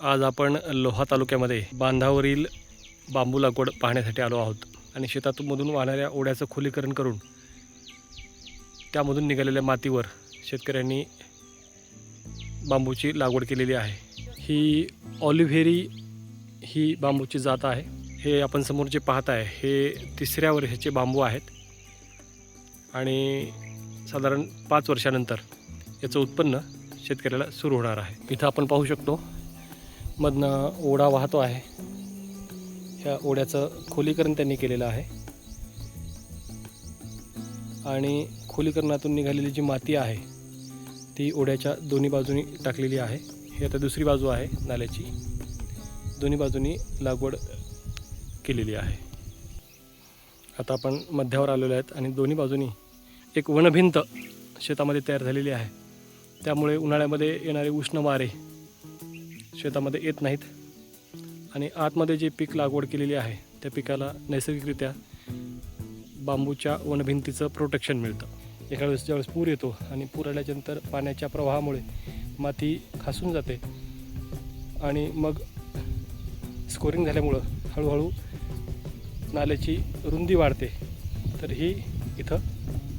आज आपण लोहा तालुक्यामध्ये बांधावरील बांबू लागवड पाहण्यासाठी आलो आहोत. आणि शेतातूनमधून वाहणाऱ्या ओढ्याचं खोलीकरण करून त्यामधून निघालेल्या मातीवर शेतकऱ्यांनी बांबूची लागवड केलेली आहे. ही ऑलिव्हेरी ही बांबूची जात आहे. हे आपण समोर जे पाहत आहे हे तिसऱ्या वर्षाचे बांबू आहेत. आणि साधारण पाच वर्षानंतर याचं उत्पन्न शेतकऱ्याला सुरू होणार आहे. इथं आपण पाहू शकतो मधनं ओढा वाहतो आहे. ह्या ओढ्याचं खोलीकरण त्यांनी केलेलं आहे. आणि खोलीकरणातून निघालेली जी माती आहे ती ओढ्याच्या दोन्ही बाजूनी टाकलेली आहे. ही आता दुसरी बाजू आहे नाल्याची. दोन्ही बाजूनी लागवड केलेली आहे. आता आपण मध्यावर आलेलो आहेत आणि दोन्ही बाजूनी एक वनभिंत शेतामध्ये तयार झालेली आहे. त्यामुळे उन्हाळ्यामध्ये येणारे उष्ण वारे शेतामध्ये येत नाहीत. आणि आतमध्ये जे पीक लागवड केलेली आहे त्या पिकाला नैसर्गिकरित्या बांबूच्या वनभिंतीचं प्रोटेक्शन मिळतं. एका वेळेस ज्यावेळेस पूर येतो आणि पूर आल्याच्यानंतर पाण्याच्या प्रवाहामुळे माती खासून जाते आणि मग स्कोरिंग झाल्यामुळं हळूहळू नाल्याची रुंदी वाढते. तर ही इथं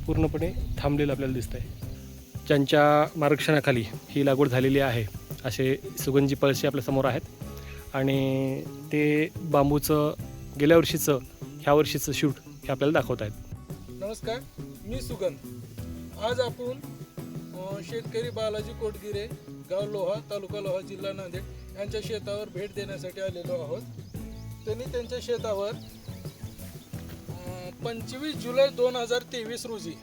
पूर्णपणे थांबलेलं आपल्याला दिसतं आहे ज्यांच्या मार्गदर्शनाखाली ही लागवड झालेली आहे असे सुगंजी पळशी आपल्यासमोर आहेत. आणि ते बांबूचं गेल्या वर्षीचं ह्या वर्षीचं शूट हे आपल्याला दाखवत आहेत. नमस्कार मी सुगंध. आज आपण शेतकरी बालाजी कोटगिरे गाव लोहा तालुका लोहा जिल्हा नांदेड यांच्या शेतावर भेट देण्यासाठी आलेलो आहोत. त्यांनी त्यांच्या शेतावर पंचवीस जुलै दोन हजार तेवीस रोजी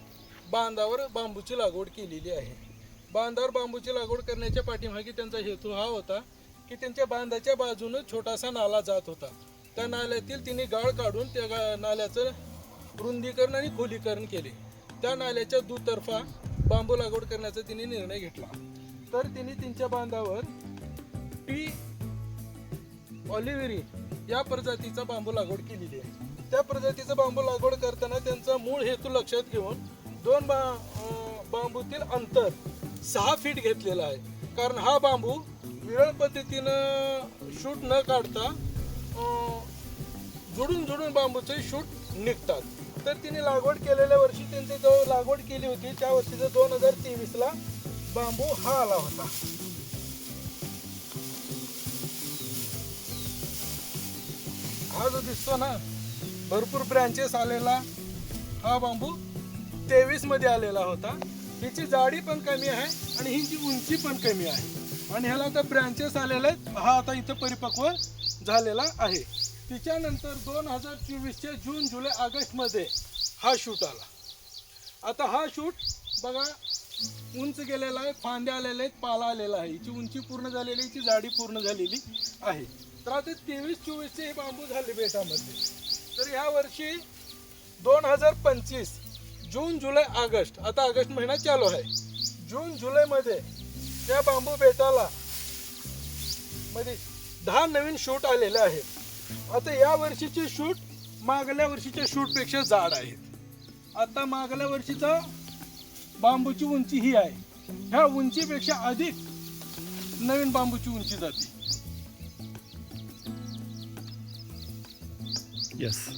बांधावर बांबूची लागवड केलेली आहे. बांधावर बांबूची लागवड करण्याच्या पाठीमागे त्यांचा हेतू हा होता की त्यांच्या बांधाच्या बाजूनं छोटासा नाला जात होता. त्या नाल्यातील तिने गाळ काढून त्या गा नाल्याचं रुंदीकरण आणि खोलीकरण केले. त्या नाल्याच्या दुतर्फा बांबू लागवड करण्याचा तिने निर्णय घेतला. तर तिने त्यांच्या बांधावर टी ऑलिव्हेरी या प्रजातीचा बांबू लागवड केलेली आहे. त्या प्रजातीचा बांबू लागवड करताना त्यांचा मूळ हेतू लक्षात घेऊन दोन बा बांबूतील अंतर सहा फीट घेतलेला आहे. कारण हा बांबू विरळ पद्धतीनं शूट न काढता जुडून जुडून बांबूचे शूट निघतात. तर तिने लागवड केलेल्या वर्षी त्यांची जो लागवड केली होती त्या वर्षीचा दोन हजार तेवीसला बांबू हा आला होता. हा जो दिसतो ना भरपूर ब्रँचेस आलेला हा बांबू तेवीसमध्ये आलेला होता. हिची जाडी पण कमी आहे आणि हिची उंची पण कमी आहे. आणि ह्याला आता ब्रँचेस आलेले आहेत. हा आता इथं परिपक्व झालेला आहे. तिच्यानंतर दोन हजार चोवीसच्या जून जुलै ऑगस्टमध्ये हा शूट आला. आता हा शूट बघा उंच गेलेला आहे फांद्या आलेल्या आहेत पाला आलेला आहे. हिची उंची पूर्ण झालेली हिची जाडी पूर्ण झालेली आहे. तर आता तेवीस चोवीसचे हे बांबू झाले बेटामध्ये. तर ह्या वर्षी दोन हजार पंचवीस जून जुलै ऑगस्ट. आता ऑगस्ट महिना चालू आहे. जून जुलैमध्ये त्या बांबू बेटाला मध्ये दहा नवीन शूट आलेले आहेत. आता या वर्षीचे शूट मागल्या वर्षीच्या शूटपेक्षा जाड आहेत. आता मागल्या वर्षीचा बांबूची उंची ही आहे. ह्या उंचीपेक्षा अधिक नवीन बांबूची उंची जाते. येस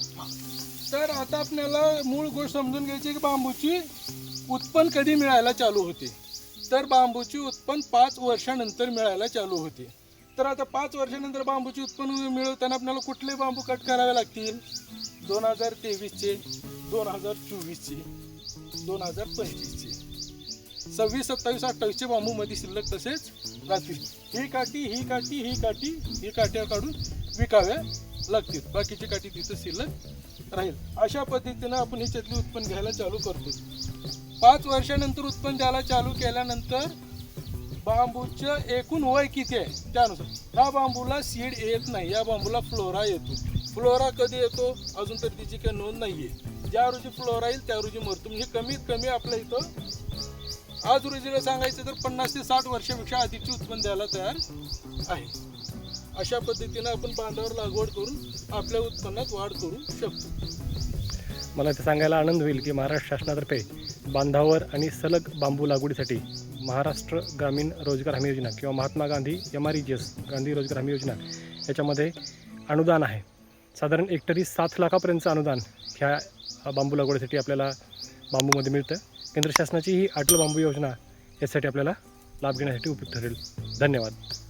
तर आता आपल्याला मूळ गोष्ट समजून घ्यायची की बांबूची उत्पन्न कधी मिळायला चालू होते? तर बांबूची उत्पन्न पाच वर्षानंतर मिळायला चालू होते. तर आता पाच वर्षानंतर बांबूची उत्पन्न मिळवताना आपल्याला कुठले बांबू कट करावे लागतील? दोन हजार तेवीसचे दोन हजार चोवीसचे दोन हजार पंचवीसचे. सव्वीस सत्तावीस अठ्ठावीसचे बांबूमध्ये शिल्लक तसेच राहतील. ही काठी ही काठी ही काठी ही काठ्या काढून विकाव्या लागतील. बाकीची काठी तिथं शिल्लक राहील. अशा पद्धतीनं आपण ह्याच्यातली उत्पन्न घ्यायला चालू करतो. पाच वर्षानंतर उत्पन्न द्यायला चालू केल्यानंतर बांबूचं एकूण वय किती आहे? त्यानुसार. ह्या बांबूला सीड येत नाही. या बांबूला फ्लोरा येतो. फ्लोरा कधी येतो? अजून तर तिची काही नोंद नाही आहे ज्या रोजी फ्लोरा येईल त्या रोजी मरतो. म्हणजे कमीत कमी आपल्या इथं आज रोजीला सांगायचं तर पन्नास ते साठ वर्षापेक्षा अधिकचे उत्पन्न द्यायला तयार आहे. अशा पद्धतीनं आपण बांधावर लागवड करून आपल्या उत्पन्नात वाढ करू शकतो. मला ते सांगायला आनंद होईल की महाराष्ट्र शासनातर्फे बांधावर आणि सलग बांबू लागवडीसाठी महाराष्ट्र ग्रामीण रोजगार हमी योजना किंवा Mahatma Gandhi M R E G S Gandhi रोजगार हमी योजना याच्यामध्ये अनुदान आहे. साधारण एकतरी सात लाखापर्यंतचं अनुदान ह्या बांबू लागवडीसाठी आपल्याला बांबूमध्ये मिळतं. केंद्र शासनाची ही अटल बांबू योजना यासाठी आपल्याला लाभ घेण्यासाठी उपयुक्त ठरेल. धन्यवाद.